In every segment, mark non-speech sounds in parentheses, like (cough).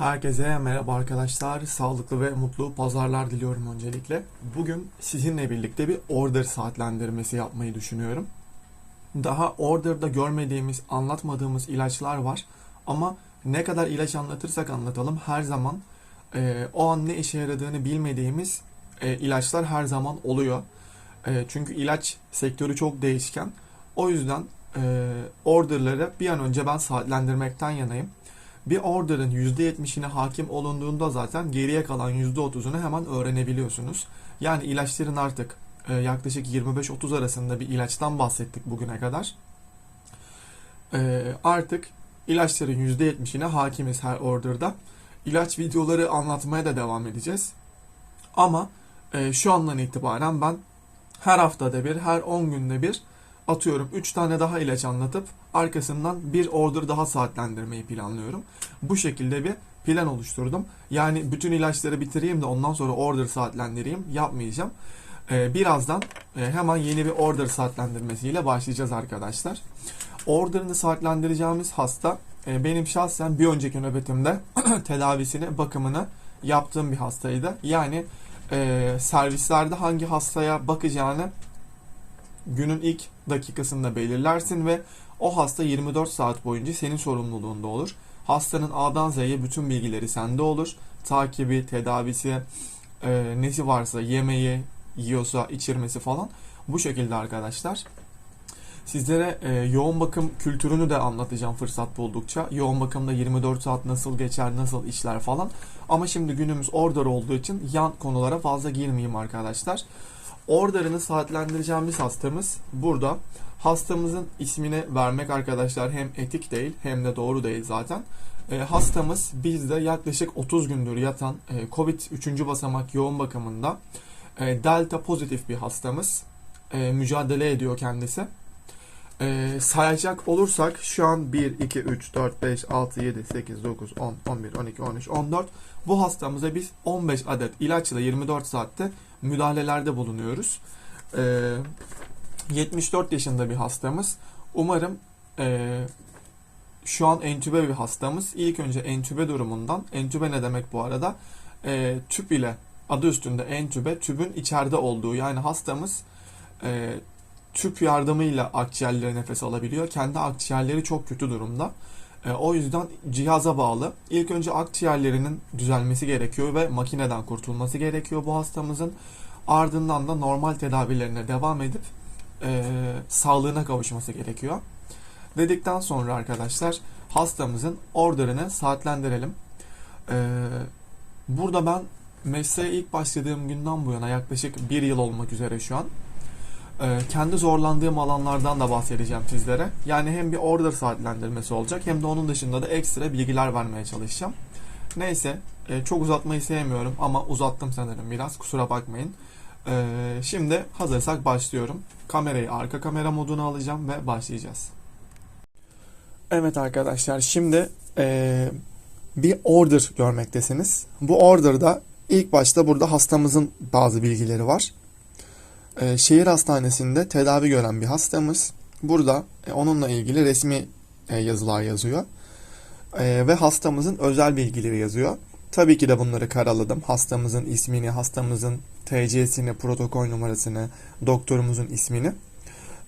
Herkese merhaba arkadaşlar. Sağlıklı ve mutlu pazarlar diliyorum öncelikle. Bugün sizinle birlikte bir order saatlendirmesi yapmayı düşünüyorum. Daha order'da görmediğimiz, anlatmadığımız ilaçlar var. Ama ne kadar ilaç anlatırsak anlatalım her zaman e, o an ne işe yaradığını bilmediğimiz e, ilaçlar her zaman oluyor. E, çünkü ilaç sektörü çok değişken. O yüzden e, order'ları bir an önce ben saatlendirmekten yanayım. Bir order'ın %70'ine hakim olunduğunda zaten geriye kalan %30'unu hemen öğrenebiliyorsunuz. Yani ilaçların artık e, yaklaşık 25-30 arasında bir ilaçtan bahsettik bugüne kadar. E, artık ilaçların %70'ine hakimiz her order'da. İlaç videoları anlatmaya da devam edeceğiz. Ama e, şu andan itibaren ben her haftada bir, her 10 günde bir atıyorum 3 tane daha ilaç anlatıp arkasından bir order daha saatlendirmeyi planlıyorum. Bu şekilde bir plan oluşturdum. Yani bütün ilaçları bitireyim de ondan sonra order saatlendireyim yapmayacağım. Ee, birazdan e, hemen yeni bir order saatlendirmesiyle başlayacağız arkadaşlar. Order'ını saatlendireceğimiz hasta e, benim şahsen bir önceki nöbetimde (clears throat) tedavisini, bakımını yaptığım bir hastaydı. Yani e, servislerde hangi hastaya bakacağını günün ilk dakikasında belirlersin ve o hasta 24 saat boyunca senin sorumluluğunda olur. Hastanın A'dan Z'ye bütün bilgileri sende olur. Takibi, tedavisi, e, nesi varsa, yemeği, yiyorsa, içirmesi falan. Bu şekilde arkadaşlar. Sizlere e, yoğun bakım kültürünü de anlatacağım fırsat buldukça. Yoğun bakımda 24 saat nasıl geçer, nasıl işler falan. Ama şimdi günümüz order olduğu için yan konulara fazla girmeyeyim arkadaşlar. Order'ını saatlendireceğimiz hastamız burada. Hastamızın ismini vermek arkadaşlar hem etik değil hem de doğru değil zaten. E, hastamız bizde yaklaşık 30 gündür yatan e, Covid 3. basamak yoğun bakımında e, delta pozitif bir hastamız. E, mücadele ediyor kendisi. E, sayacak olursak şu an 1, 2, 3, 4, 5, 6, 7, 8, 9, 10, 11, 12, 13, 14 bu hastamıza biz 15 adet ilaçla 24 saatte müdahalelerde bulunuyoruz. Ee, 74 yaşında bir hastamız. Umarım e, şu an entübe bir hastamız. İlk önce entübe durumundan, entübe ne demek bu arada? E, tüp ile adı üstünde entübe, tübün içeride olduğu yani hastamız e, tüp yardımıyla akciğerlere nefes alabiliyor. Kendi akciğerleri çok kötü durumda. E, o yüzden cihaza bağlı. İlk önce akciğerlerinin düzelmesi gerekiyor ve makineden kurtulması gerekiyor bu hastamızın. Ardından da normal tedavilerine devam edip e, sağlığına kavuşması gerekiyor. Dedikten sonra arkadaşlar hastamızın orderını saatlendirelim. E, burada ben mesleğe ilk başladığım günden bu yana yaklaşık bir yıl olmak üzere şu an kendi zorlandığım alanlardan da bahsedeceğim sizlere. Yani hem bir order saatlendirmesi olacak hem de onun dışında da ekstra bilgiler vermeye çalışacağım. Neyse e, çok uzatmayı sevmiyorum ama uzattım sanırım biraz kusura bakmayın. Ee, şimdi hazırsak başlıyorum. Kamerayı arka kamera moduna alacağım ve başlayacağız. Evet arkadaşlar şimdi e, bir order görmektesiniz. Bu orderda ilk başta burada hastamızın bazı bilgileri var. Ee, şehir hastanesinde tedavi gören bir hastamız. Burada e, onunla ilgili resmi e, yazılar yazıyor. E, ve hastamızın özel bilgileri yazıyor. Tabii ki de bunları karaladım. Hastamızın ismini, hastamızın TC'sini, protokol numarasını, doktorumuzun ismini.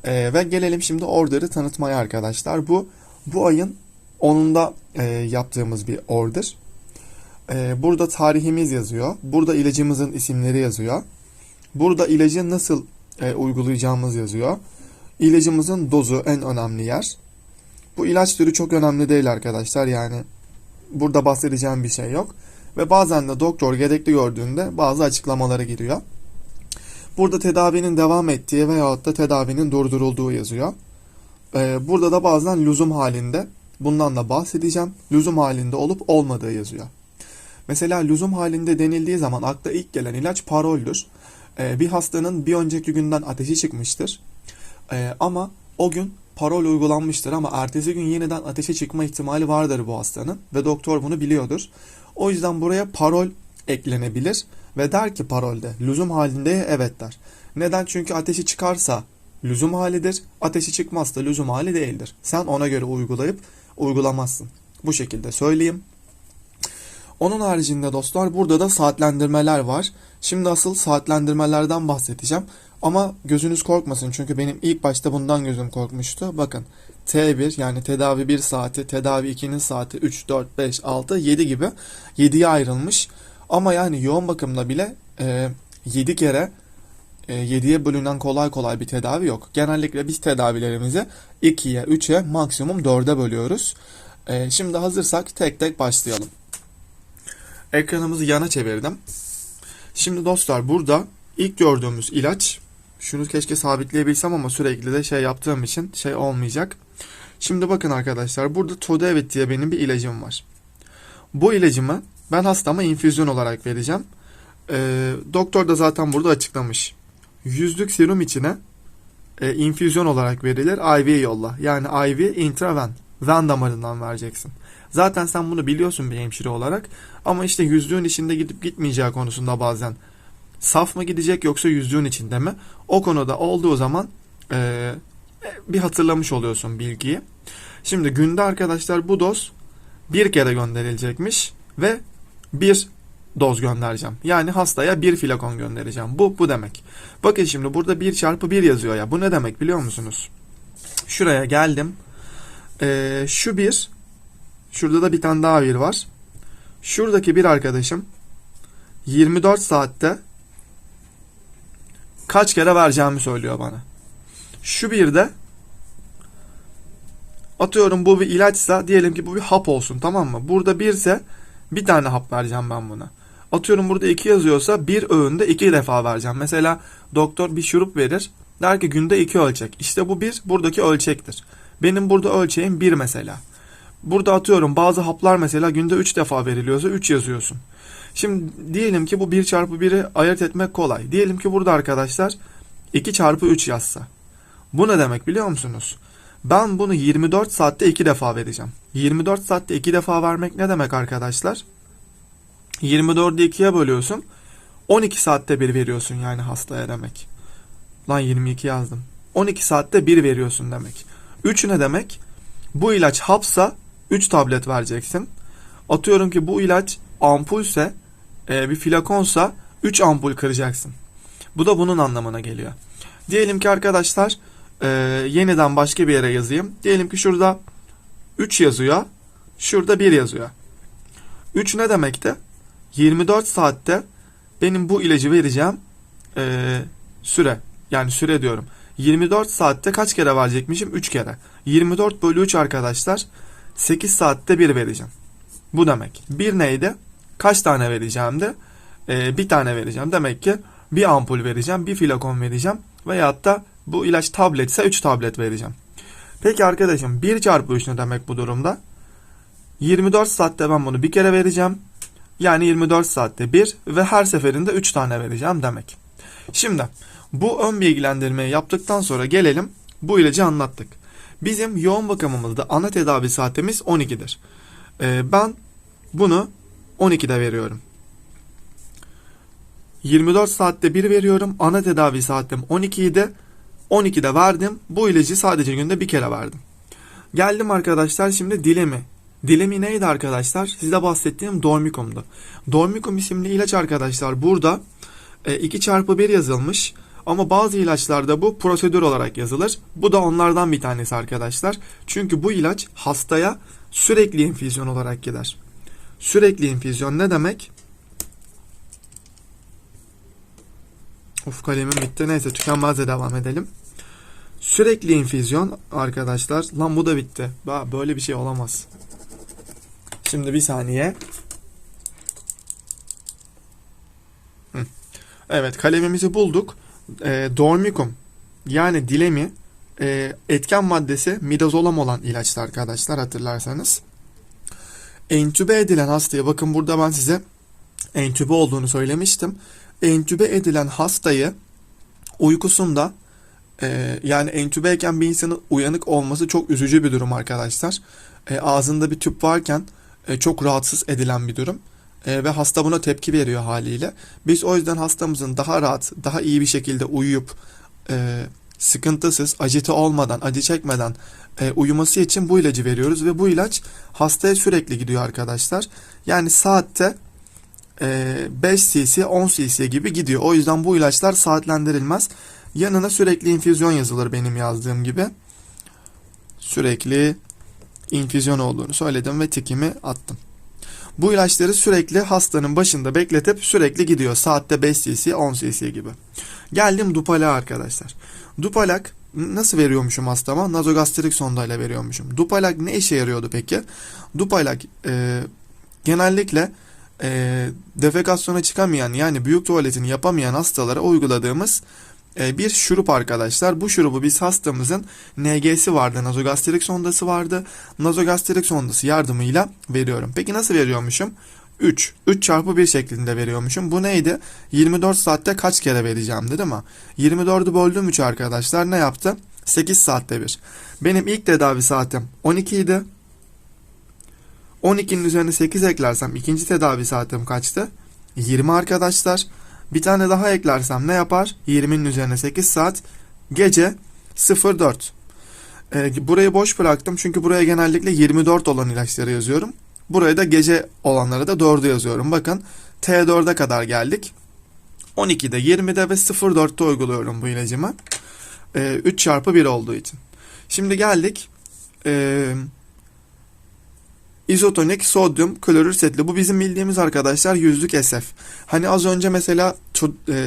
ve gelelim şimdi order'ı tanıtmaya arkadaşlar. Bu bu ayın 10'unda yaptığımız bir order. burada tarihimiz yazıyor. Burada ilacımızın isimleri yazıyor. Burada ilacı nasıl e, uygulayacağımız yazıyor. İlacımızın dozu en önemli yer. Bu ilaç türü çok önemli değil arkadaşlar. Yani burada bahsedeceğim bir şey yok. Ve bazen de doktor gerekli gördüğünde bazı açıklamalara giriyor. Burada tedavinin devam ettiği veyahut da tedavinin durdurulduğu yazıyor. Ee, burada da bazen lüzum halinde bundan da bahsedeceğim. Lüzum halinde olup olmadığı yazıyor. Mesela lüzum halinde denildiği zaman akla ilk gelen ilaç paroldür. Ee, bir hastanın bir önceki günden ateşi çıkmıştır. Ee, ama o gün parol uygulanmıştır ama ertesi gün yeniden ateşe çıkma ihtimali vardır bu hastanın ve doktor bunu biliyordur. O yüzden buraya parol eklenebilir ve der ki parolde lüzum halinde evet der. Neden? Çünkü ateşi çıkarsa lüzum halidir, ateşi çıkmazsa lüzum hali değildir. Sen ona göre uygulayıp uygulamazsın. Bu şekilde söyleyeyim. Onun haricinde dostlar burada da saatlendirmeler var. Şimdi asıl saatlendirmelerden bahsedeceğim. Ama gözünüz korkmasın çünkü benim ilk başta bundan gözüm korkmuştu. Bakın T1 yani tedavi 1 saati, tedavi 2'nin saati 3, 4, 5, 6, 7 gibi 7'ye ayrılmış. Ama yani yoğun bakımda bile e, 7 kere e, 7'ye bölünen kolay kolay bir tedavi yok. Genellikle biz tedavilerimizi 2'ye, 3'e, maksimum 4'e bölüyoruz. E, şimdi hazırsak tek tek başlayalım. Ekranımızı yana çevirdim. Şimdi dostlar burada ilk gördüğümüz ilaç şunu keşke sabitleyebilsem ama sürekli de şey yaptığım için şey olmayacak. Şimdi bakın arkadaşlar burada Todavit diye benim bir ilacım var. Bu ilacımı ben hastama infüzyon olarak vereceğim. Ee, doktor da zaten burada açıklamış. Yüzlük serum içine e, infüzyon olarak verilir IV yolla. Yani IV intraven. Ven damarından vereceksin. Zaten sen bunu biliyorsun bir hemşire olarak. Ama işte yüzlüğün içinde gidip gitmeyeceği konusunda bazen saf mı gidecek yoksa yüzlüğün içinde mi? O konuda olduğu zaman e, bir hatırlamış oluyorsun bilgiyi. Şimdi günde arkadaşlar bu doz bir kere gönderilecekmiş ve bir doz göndereceğim. Yani hastaya bir flakon göndereceğim. Bu bu demek. Bakın şimdi burada 1 çarpı 1 yazıyor ya. Bu ne demek biliyor musunuz? Şuraya geldim. Ee, şu bir. Şurada da bir tane daha bir var. Şuradaki bir arkadaşım 24 saatte kaç kere vereceğimi söylüyor bana. Şu bir de atıyorum bu bir ilaçsa diyelim ki bu bir hap olsun tamam mı? Burada birse bir tane hap vereceğim ben buna. Atıyorum burada iki yazıyorsa bir öğünde iki defa vereceğim. Mesela doktor bir şurup verir. Der ki günde iki ölçek. İşte bu bir buradaki ölçektir. Benim burada ölçeğim bir mesela. Burada atıyorum bazı haplar mesela günde üç defa veriliyorsa üç yazıyorsun. Şimdi diyelim ki bu 1 çarpı 1'i ayırt etmek kolay. Diyelim ki burada arkadaşlar 2 çarpı 3 yazsa. Bu ne demek biliyor musunuz? Ben bunu 24 saatte 2 defa vereceğim. 24 saatte 2 defa vermek ne demek arkadaşlar? 24'ü 2'ye bölüyorsun. 12 saatte bir veriyorsun yani hastaya demek. Lan 22 yazdım. 12 saatte bir veriyorsun demek. 3 ne demek? Bu ilaç hapsa 3 tablet vereceksin. Atıyorum ki bu ilaç ampulse e, bir flakonsa 3 ampul kıracaksın. Bu da bunun anlamına geliyor. Diyelim ki arkadaşlar e, yeniden başka bir yere yazayım. Diyelim ki şurada 3 yazıyor. Şurada 1 yazıyor. 3 ne demekti? 24 saatte benim bu ilacı vereceğim e, süre. Yani süre diyorum. 24 saatte kaç kere verecekmişim? 3 kere. 24 bölü 3 arkadaşlar. 8 saatte 1 vereceğim. Bu demek. 1 neydi? Kaç tane vereceğim de? Ee, bir tane vereceğim. Demek ki bir ampul vereceğim, bir flakon vereceğim. Veyahut da bu ilaç tabletse 3 tablet vereceğim. Peki arkadaşım 1 çarpı 3 ne demek bu durumda? 24 saatte ben bunu bir kere vereceğim. Yani 24 saatte 1 ve her seferinde 3 tane vereceğim demek. Şimdi bu ön bilgilendirmeyi yaptıktan sonra gelelim bu ilacı anlattık. Bizim yoğun bakımımızda ana tedavi saatimiz 12'dir. Ee, ben bunu 12'de veriyorum. 24 saatte bir veriyorum. Ana tedavi saatim 12'ydi. 12'de verdim. Bu ilacı sadece günde bir kere verdim. Geldim arkadaşlar şimdi dilemi. Dilemi neydi arkadaşlar? Size bahsettiğim Dormicum'du. Dormicum isimli ilaç arkadaşlar burada 2 e, çarpı 1 yazılmış. Ama bazı ilaçlarda bu prosedür olarak yazılır. Bu da onlardan bir tanesi arkadaşlar. Çünkü bu ilaç hastaya sürekli infüzyon olarak gider. Sürekli infüzyon ne demek? Of kalemim bitti. Neyse tükenmezle devam edelim. Sürekli infüzyon arkadaşlar. Lan bu da bitti. Böyle bir şey olamaz. Şimdi bir saniye. Evet kalemimizi bulduk. E, Dormicum yani dilemi e, etken maddesi midazolam olan ilaçlar arkadaşlar hatırlarsanız. Entübe edilen hastaya bakın burada ben size entübe olduğunu söylemiştim. Entübe edilen hastayı uykusunda e, yani entübeyken bir insanın uyanık olması çok üzücü bir durum arkadaşlar. E, ağzında bir tüp varken e, çok rahatsız edilen bir durum. E, ve hasta buna tepki veriyor haliyle. Biz o yüzden hastamızın daha rahat, daha iyi bir şekilde uyuyup e, sıkıntısız, acıtı olmadan, acı çekmeden e, uyuması için bu ilacı veriyoruz ve bu ilaç hastaya sürekli gidiyor arkadaşlar. Yani saatte e, 5 cc 10 cc gibi gidiyor. O yüzden bu ilaçlar saatlendirilmez. Yanına sürekli infüzyon yazılır benim yazdığım gibi. Sürekli infüzyon olduğunu söyledim ve tikimi attım. Bu ilaçları sürekli hastanın başında bekletip sürekli gidiyor. Saatte 5 cc 10 cc gibi. Geldim Dupalak'a arkadaşlar. Dupalak nasıl veriyormuşum hastama? Nazogastrik sondayla veriyormuşum. Dupalak ne işe yarıyordu peki? Dupalak e, genellikle e, defekasyona çıkamayan yani büyük tuvaletini yapamayan hastalara uyguladığımız bir şurup arkadaşlar. Bu şurubu biz hastamızın NG'si vardı, nazogastrik sondası vardı. Nazogastrik sondası yardımıyla veriyorum. Peki nasıl veriyormuşum? 3. 3 çarpı 1 şeklinde veriyormuşum. Bu neydi? 24 saatte kaç kere vereceğim değil mi? 24'ü böldüm 3 arkadaşlar. Ne yaptı? 8 saatte bir. Benim ilk tedavi saatim 12 idi. 12'nin üzerine 8 eklersem ikinci tedavi saatim kaçtı? 20 arkadaşlar. Bir tane daha eklersem ne yapar? 20'nin üzerine 8 saat. Gece 04. Ee, burayı boş bıraktım çünkü buraya genellikle 24 olan ilaçları yazıyorum. Buraya da gece olanları da 4'ü yazıyorum. Bakın T4'e kadar geldik. 12'de, 20'de ve 04'te uyguluyorum bu ilacımı. Ee, 3 çarpı 1 olduğu için. Şimdi geldik. Ee, izotonik sodyum klorür setli. Bu bizim bildiğimiz arkadaşlar yüzlük SF. Hani az önce mesela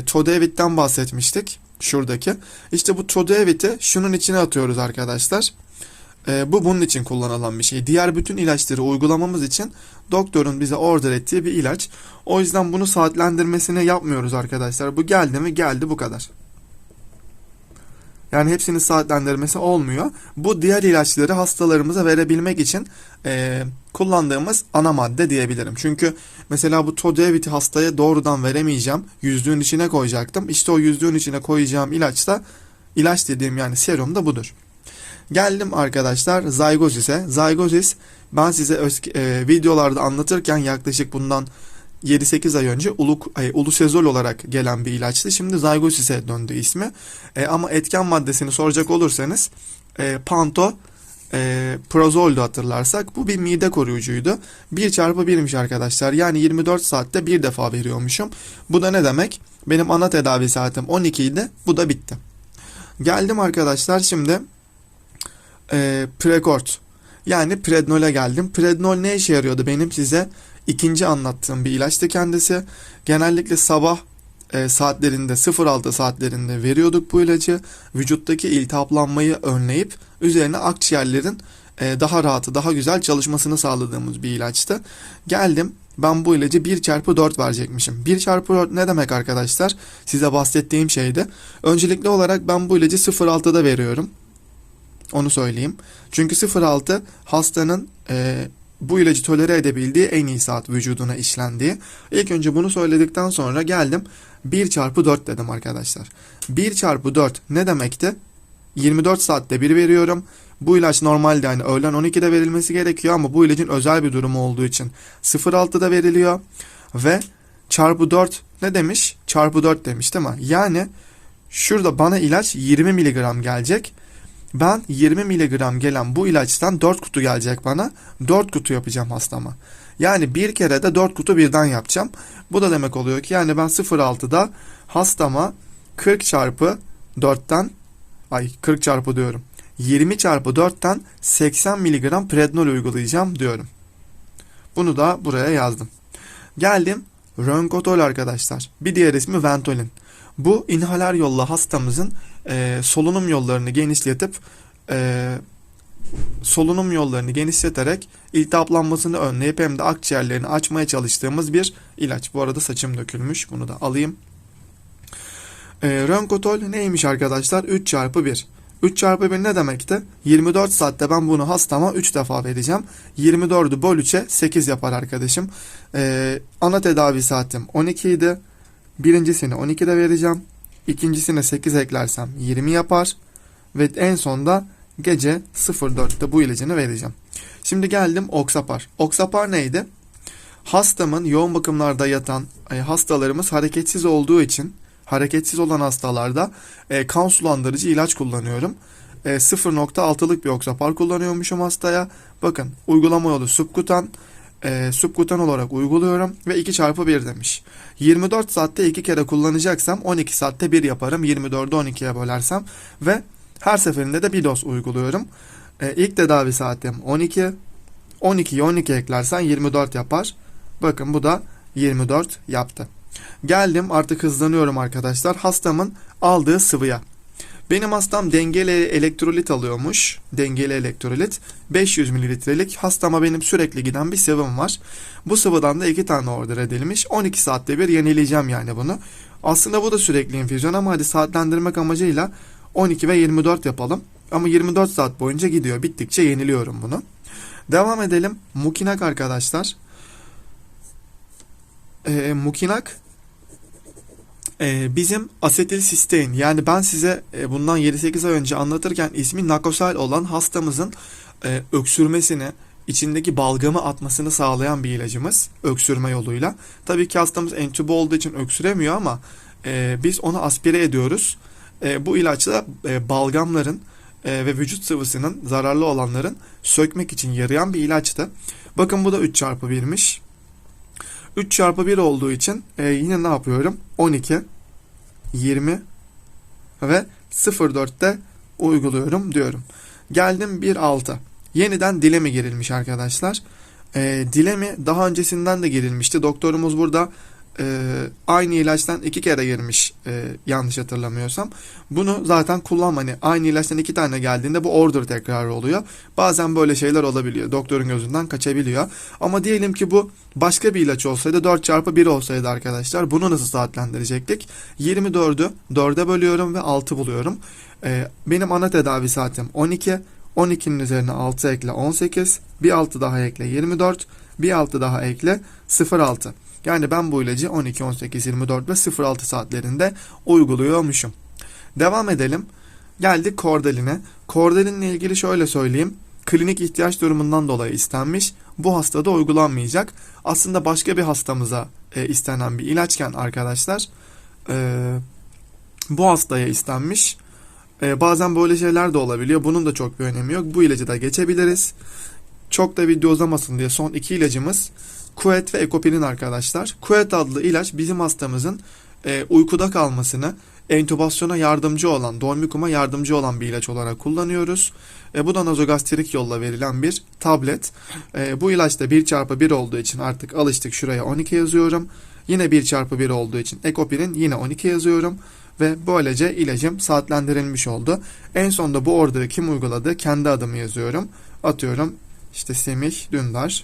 Chodevit'ten bahsetmiştik. Şuradaki. İşte bu Chodevit'i şunun içine atıyoruz arkadaşlar. E, bu bunun için kullanılan bir şey. Diğer bütün ilaçları uygulamamız için doktorun bize order ettiği bir ilaç. O yüzden bunu saatlendirmesini yapmıyoruz arkadaşlar. Bu geldi mi geldi bu kadar. Yani hepsinin saatlendirmesi olmuyor. Bu diğer ilaçları hastalarımıza verebilmek için e, kullandığımız ana madde diyebilirim. Çünkü mesela bu Todevit'i hastaya doğrudan veremeyeceğim. Yüzlüğün içine koyacaktım. İşte o yüzlüğün içine koyacağım ilaç da ilaç dediğim yani serum da budur. Geldim arkadaşlar Zygosis'e. Zygosis ben size e, videolarda anlatırken yaklaşık bundan 7-8 ay önce Uluk, ay, Ulusezol olarak gelen bir ilaçtı. Şimdi Zygosis'e döndü ismi. E, ama etken maddesini soracak olursanız e, Panto e, Prozol'du hatırlarsak. Bu bir mide koruyucuydu. 1 çarpı 1'miş arkadaşlar. Yani 24 saatte bir defa veriyormuşum. Bu da ne demek? Benim ana tedavi saatim 12 idi. Bu da bitti. Geldim arkadaşlar şimdi e, Prekort yani Prednol'e geldim. Prednol ne işe yarıyordu benim size ikinci anlattığım bir ilaçtı kendisi. Genellikle sabah e, saatlerinde 06 saatlerinde veriyorduk bu ilacı. Vücuttaki iltihaplanmayı önleyip üzerine akciğerlerin e, daha rahatı daha güzel çalışmasını sağladığımız bir ilaçtı. Geldim ben bu ilacı 1 çarpı 4 verecekmişim. 1 çarpı 4 ne demek arkadaşlar? Size bahsettiğim şeydi. Öncelikli olarak ben bu ilacı 0.6'da veriyorum. Onu söyleyeyim. Çünkü 0.6 hastanın e, bu ilacı tolere edebildiği en iyi saat vücuduna işlendiği. İlk önce bunu söyledikten sonra geldim 1 çarpı 4 dedim arkadaşlar. 1 çarpı 4 ne demekti? 24 saatte bir veriyorum. Bu ilaç normalde yani öğlen 12'de verilmesi gerekiyor ama bu ilacın özel bir durumu olduğu için 0.6'da veriliyor. Ve çarpı 4 ne demiş? Çarpı 4 demiş değil mi? Yani şurada bana ilaç 20 miligram gelecek. Ben 20 miligram gelen bu ilaçtan 4 kutu gelecek bana. 4 kutu yapacağım hastama. Yani bir kere de 4 kutu birden yapacağım. Bu da demek oluyor ki yani ben 0.6'da hastama 40 çarpı 4'ten ay 40 çarpı diyorum. 20 çarpı 4'ten 80 miligram prednol uygulayacağım diyorum. Bunu da buraya yazdım. Geldim Rönkotol arkadaşlar. Bir diğer ismi Ventolin. Bu inhaler yolla hastamızın e, solunum yollarını genişletip e, solunum yollarını genişleterek iltihaplanmasını önleyip hem de akciğerlerini açmaya çalıştığımız bir ilaç. Bu arada saçım dökülmüş. Bunu da alayım. E, Rönkotol neymiş arkadaşlar? 3 çarpı 1. 3 çarpı 1 ne demekti? 24 saatte ben bunu hastama 3 defa vereceğim. 24'ü böl 3'e 8 yapar arkadaşım. Ee, ana tedavi saatim 12 idi. Birincisini 12'de vereceğim. İkincisine 8 eklersem 20 yapar. Ve en sonda gece 04'te bu ilacını vereceğim. Şimdi geldim Oksapar. Oksapar neydi? Hastamın yoğun bakımlarda yatan hastalarımız hareketsiz olduğu için hareketsiz olan hastalarda e, kan sulandırıcı ilaç kullanıyorum. E, 0.6'lık bir oksapar kullanıyormuşum hastaya. Bakın uygulama yolu subkutan. E, subkutan olarak uyguluyorum ve 2 çarpı 1 demiş. 24 saatte 2 kere kullanacaksam 12 saatte 1 yaparım. 24'ü 12'ye bölersem ve her seferinde de bir doz uyguluyorum. E, ilk tedavi saatim 12. 12'yi 12 eklersen 24 yapar. Bakın bu da 24 yaptı. Geldim artık hızlanıyorum arkadaşlar. Hastamın aldığı sıvıya. Benim hastam dengeli elektrolit alıyormuş. Dengeli elektrolit. 500 mililitrelik hastama benim sürekli giden bir sıvım var. Bu sıvıdan da 2 tane order edilmiş. 12 saatte bir yenileyeceğim yani bunu. Aslında bu da sürekli infüzyon ama hadi saatlendirmek amacıyla 12 ve 24 yapalım. Ama 24 saat boyunca gidiyor. Bittikçe yeniliyorum bunu. Devam edelim. Mukinak arkadaşlar. Ee, Mukinak e, bizim asetil sistein yani ben size e, bundan 7-8 ay önce anlatırken ismi nakosal olan hastamızın e, öksürmesini içindeki balgamı atmasını sağlayan bir ilacımız öksürme yoluyla. Tabii ki hastamız entübe olduğu için öksüremiyor ama e, biz onu aspire ediyoruz. E, bu ilaçla e, balgamların e, ve vücut sıvısının zararlı olanların sökmek için yarayan bir ilaçtı. Bakın bu da 3 çarpı 1'miş. 3 çarpı 1 olduğu için e, yine ne yapıyorum? 12, 20 ve 0.4'te uyguluyorum diyorum. Geldim 1.6. Yeniden dilemi girilmiş arkadaşlar. E, dilemi daha öncesinden de girilmişti. Doktorumuz burada e, aynı ilaçtan iki kere girmiş e, yanlış hatırlamıyorsam. Bunu zaten kullanma hani aynı ilaçtan iki tane geldiğinde bu order tekrar oluyor. Bazen böyle şeyler olabiliyor. Doktorun gözünden kaçabiliyor. Ama diyelim ki bu başka bir ilaç olsaydı 4 çarpı 1 olsaydı arkadaşlar bunu nasıl saatlendirecektik? 24'ü 4'e bölüyorum ve 6 buluyorum. E, benim ana tedavi saatim 12. 12'nin üzerine 6 ekle 18. Bir 6 daha ekle 24. Bir 6 daha ekle 06. Yani ben bu ilacı 12, 18, 24 ve 06 saatlerinde uyguluyormuşum. Devam edelim. Geldik kordaline. Kordalinle ilgili şöyle söyleyeyim. Klinik ihtiyaç durumundan dolayı istenmiş. Bu hastada uygulanmayacak. Aslında başka bir hastamıza e, istenen bir ilaçken arkadaşlar e, bu hastaya istenmiş. E, bazen böyle şeyler de olabiliyor. Bunun da çok bir önemi yok. Bu ilacı da geçebiliriz. Çok da video uzamasın diye son iki ilacımız Kuet ve Ekopinin arkadaşlar. Kuet adlı ilaç bizim hastamızın e, uykuda kalmasını, entübasyona yardımcı olan, dormikuma yardımcı olan bir ilaç olarak kullanıyoruz. E, bu da nazogastrik yolla verilen bir tablet. E, bu ilaç da 1 çarpı 1 olduğu için artık alıştık şuraya 12 yazıyorum. Yine 1 çarpı 1 olduğu için Ekopinin yine 12 yazıyorum. Ve böylece ilacım saatlendirilmiş oldu. En sonunda bu order'ı kim uyguladı? Kendi adımı yazıyorum. Atıyorum işte Semih Dündar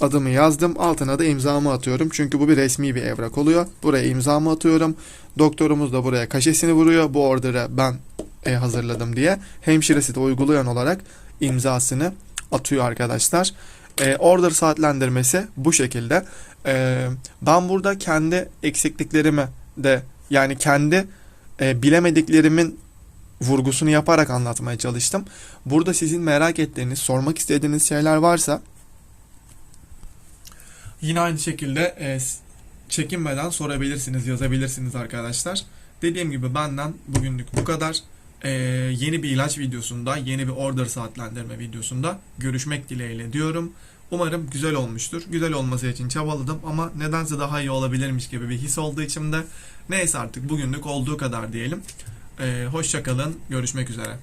adımı yazdım. Altına da imzamı atıyorum. Çünkü bu bir resmi bir evrak oluyor. Buraya imzamı atıyorum. Doktorumuz da buraya kaşesini vuruyor. Bu order'ı ben e, hazırladım diye. Hemşiresi de uygulayan olarak imzasını atıyor arkadaşlar. E, order saatlendirmesi bu şekilde. E, ben burada kendi eksikliklerimi de yani kendi e, bilemediklerimin vurgusunu yaparak anlatmaya çalıştım. Burada sizin merak ettiğiniz, sormak istediğiniz şeyler varsa Yine aynı şekilde e, çekinmeden sorabilirsiniz, yazabilirsiniz arkadaşlar. Dediğim gibi benden bugünlük bu kadar. E, yeni bir ilaç videosunda, yeni bir order saatlendirme videosunda görüşmek dileğiyle diyorum. Umarım güzel olmuştur. Güzel olması için çabaladım ama nedense daha iyi olabilirmiş gibi bir his olduğu için de neyse artık bugünlük olduğu kadar diyelim. E, Hoşçakalın, görüşmek üzere.